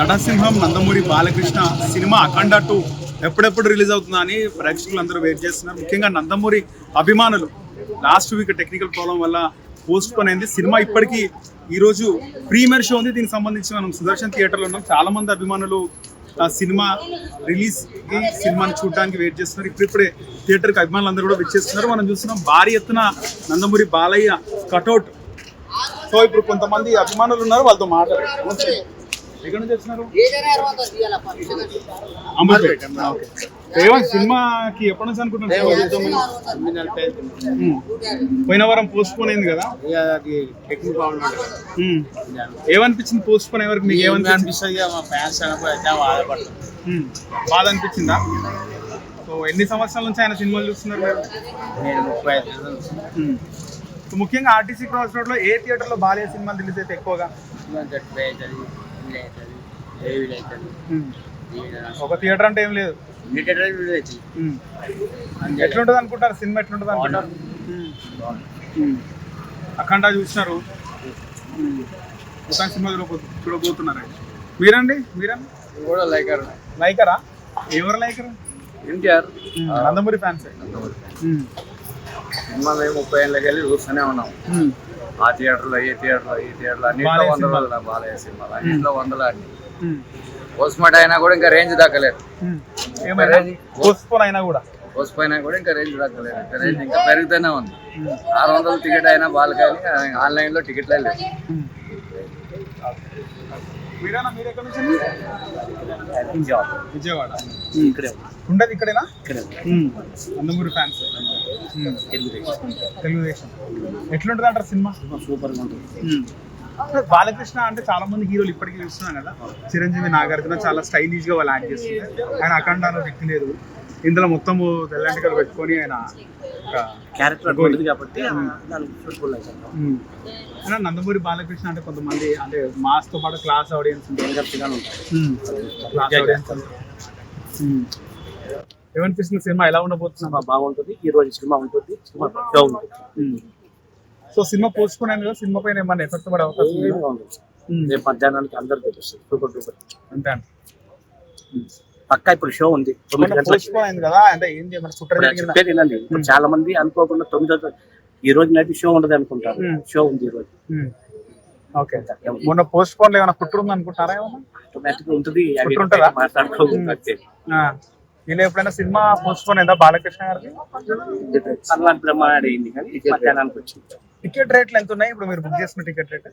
నటసింహం Nandamuri Balakrishna cinema Akhanda two ఎప్పుడెప్పుడు release అవుతుందా అని ప్రేక్షకులు అందరూ వెయిట్ చేస్తున్నారు. ముఖ్యంగా నందమూరి అభిమానులు లాస్ట్ వీక్ టెక్నికల్ ప్రాబ్లం వల్ల పోస్ట్ పోన్ అయింది. సినిమా ఇప్పటికీ ఈ రోజు ప్రీమియర్ షో ఉంది. దీనికి సంబంధించి మనం సుదర్శన్ థియేటర్లో ఉన్నాం. చాలామంది అభిమానులు ఆ సినిమా రిలీజ్ సినిమాని చూడడానికి వెయిట్ చేస్తున్నారు. ఇప్పుడిప్పుడే థియేటర్కి అభిమానులు అందరూ కూడా వచ్చేస్తున్నారు. మనం చూస్తున్నాం భారీ ఎత్తున నందమూరి బాలయ్య కటౌట్. సో ఇప్పుడు కొంతమంది అభిమానులు ఉన్నారు వాళ్ళతో మాట్లాడారు ఎక్కడి నుంచి వచ్చినారు అమర్పేట ఓకే. ఏమన్నా సినిమాకి ఎప్పటి నుంచి అనుకుంటున్నారు? ఉమ్. పోయిన వారం పోస్ట్ పోన్ అయింది కదా. ఏమనిపించింది పోస్ట్ పోన్ ఎవరికి మీకు ఏమనిపించింది? అనిపిస్తుంది. బాధ అనిపించిందా సో ఎన్ని సంవత్సరాల నుంచి ఆయన సినిమాలు చూస్తున్నారు మీరు? ముప్పై ఐదు ముఖ్యంగా ఆర్టీసీ క్రాస్ రోడ్లో ఏ థియేటర్లో బాలయ్య సినిమాలు రిలీజ్ అయితే ఎక్కువగా? ఒక థియేటర్ అంటే ఏం లేదు. ఎట్లుంటది అనుకుంటారు? సినిమా ఎట్లుంటది అనుకుంటారు. అఖండ చూసినారు. మొత్తం సినిమా చూడబో చూడబోతున్నారు మీరండి? మీరండి కూడా లైక్ లైకరా? ఎవరు లైకరు? ఎన్టీఆర్. నందమూరి ఫ్యాన్స్. సినిమా మేము ముప్పై ఏళ్ళకి వెళ్ళి చూస్తూనే ఉన్నాం. ఆ థియేటర్లో ఏ థియేటర్లో ఈ థియేటర్లో అన్నింటిలో. వందల బాలయ్య సినిమాలు. అన్నింటిలో వందలు అన్ని. పోస్ట్మార్టం అయినా కూడా ఇంకా రేంజ్ దక్కలేదు. పోస్ట్పోన్ అయినా కూడా. పోస్ట్పోయినా కూడా ఇంకా రేంజ్ దక్కలేదు. ఇంకా రేంజ్ ఇంకా పెరుగుతూనే ఉంది. ఆరు వందల టికెట్ అయినా బాలకాయని ఆన్లైన్లో టికెట్లే లేవు. నుంచి విజయవాడ. ఇక్కడే. ఉండదు ఇక్కడేనా? ఇక్కడే. ఫ్యాన్స్. తెలుగుదేశం. ఎట్లుంటుంది అంటారు సినిమా? సూపర్గా ఉంటుంది. బాలకృష్ణ అంటే చాలా మంది హీరోలు ఇప్పటికీ చూస్తున్నాం కదా. చిరంజీవి నాగార్జున చాలా స్టైలిష్గా వాళ్ళు యాక్ట్ చేస్తుంది ఆయన అఖండ వ్యక్తి లేదు. ఇందులో మొత్తము తెల్లంటికలు పెట్టుకొని ఆయన క్యారెక్టర్ ఉంటుంది కాబట్టి. అయినా నందమూరి బాలకృష్ణ అంటే కొంతమంది అంటే మాస్తో పాటు క్లాస్ ఆడియన్స్ ఉంటారు. క్లాస్ ఆడియన్స్ ఏమనిపిస్తుంది సినిమా ఎలా ఉండబోతుంది? సినిమా బాగుంటుంది. ఈ రోజు సినిమా ఉంటుంది. సినిమా పెద్దగా ఉంటుంది. సో సినిమా అయింది కదా? సినిమా పైన ఏమన్నా ఎఫెక్ట్ పడే అవకాశం ఉండదు. రేపు మధ్యాహ్నానికి అందరు తెలుస్తుంది. సూపర్ సూపర్ అంతే అంట పక్కా ఇప్పుడు షో ఉంది. ఇప్పుడు ఇప్పుడు చాలా మంది అనుకోకుండా తొమ్మిదో ఈ రోజు నైట్ షో ఉండదు అనుకుంటారు. Hmm. షో ఉంది ఈ రోజు. ఓకే మొన్న పోస్ట్ పోన్లో ఏమైనా కుట్ర ఉంది అనుకుంటారా ఏమన్నా ఆటోమేటిక్ ఉంటుంది? మాట్లాడుకోవచ్చు. వీళ్ళు ఎప్పుడైనా సినిమా పోస్ట్ పోన్ అయిందా బాలకృష్ణ గారికి సన్మాన్ బ్రహ్మ అయింది కానీ మధ్యాహ్నానికి వచ్చింది. టికెట్ రేట్లు ఎంత ఉన్నాయి ఇప్పుడు మీరు బుక్ చేసుకున్న టికెట్ రేట్?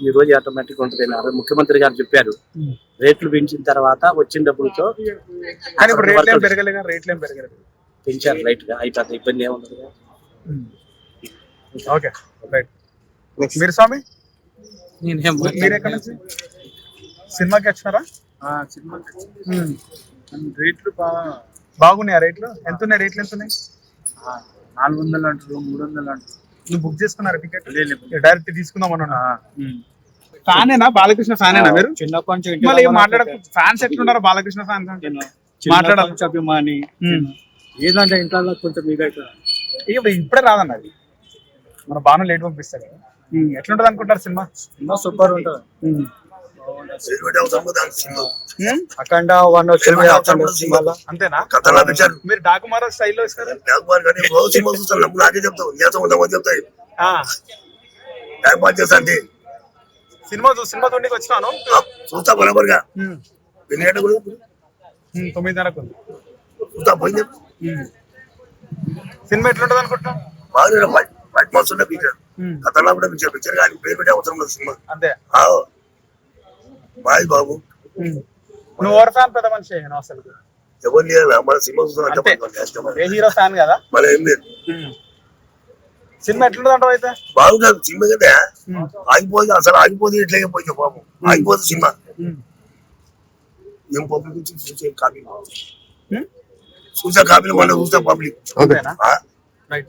ఈ రోజు ఆటోమేటిక్ ఉంటుంది అదే ముఖ్యమంత్రి గారు చెప్పారు. రేట్లు పెంచిన తర్వాత వచ్చిన డబ్బులతో కానీ ఇప్పుడు రేట్లు ఏం వర్కర్లు పెరగలేదు రేట్లు ఏం పెరగలేదు. పెంచారు లైట్గా. అయిపోతుంది ఇబ్బంది ఏముండదు కదా. ఓకే రైట్ మీరు స్వామి? నుంచి? సినిమాకి వచ్చినారా? సినిమా రేట్లు బాగా బాగున్నాయా రేట్లు ఎంత ఉన్నాయి రేట్లు? ఎంత ఉన్నాయి నాలుగు వందలు అంటారు మూడు వందలు అంటారు నువ్వు బుక్ చేసుకున్నారా టికెట్? డైరెక్ట్ తీసుకుందాం అన్నా ఫ్యానేనా? బాలకృష్ణ ఫ్యానేనా మీరు? చిన్నప్పటి నుంచి మళ్ళీ ఏం మాట్లాడక. ఫ్యాన్స్ ఎట్లున్నారో బాలకృష్ణ ఫ్యాన్స్ అంటే. మాట్లాడాలి. అభిమాని. ఏదంటే ఇంట్లో కొంచెం ఇప్పుడు ఇప్పుడే రాదన్న అది. మన బాను లేట్ ఉమ్, ఎట్లుంటది అనుకుంటారు సినిమా? సినిమా సూపర్ ఉంటుంది. అఖండ వన్ వచ్చింది అంతేనా? కథలా పెట్టారు మీరు డాకుమారా స్టైల్లో ఇస్తారు వ్యాపారం కానీ రోజు సినిమా చూస్తాను నమ్ము నాకే చెప్తావు. చెప్తాయి. టైం పాస్ సినిమా సినిమా చూడడానికి వచ్చినాను. చూస్తా బరాబర్గా. ఎన్ని తొమ్మిదిన్నరకు. చూస్తా పోయింది. సినిమా ఎట్లుంటది అనుకుంటున్నాం బాగా పిక్చర్ ఉమ్, కథలా కూడా పిక్చర్ పిక్చర్ కానీ పేరు పెట్టే అవసరం లేదు సినిమా. అంతే. ఆ, బాయ్ బాబు. నువ్వు ఎవరు ఫ్యాన్ పెద్ద మనిషి నువ్వు అసలు ఎవరు లేదు మన సినిమా. చూస్తున్నా ఏ హీరో ఫ్యాన్ కదా? మన ఏం లేదు. సినిమా ఎట్లుంటది అంటావు అయితే? బాగుంటుంది సినిమా కదా ఆగిపోయింది అసలు ఆగిపోతే ఇట్లాగే పోయింది బాబు. ఆగిపోతుంది సినిమా. ఏం పబ్లిక్ నుంచి చూసే కాపీ చూసే కాపీలు మన చూస్తే public right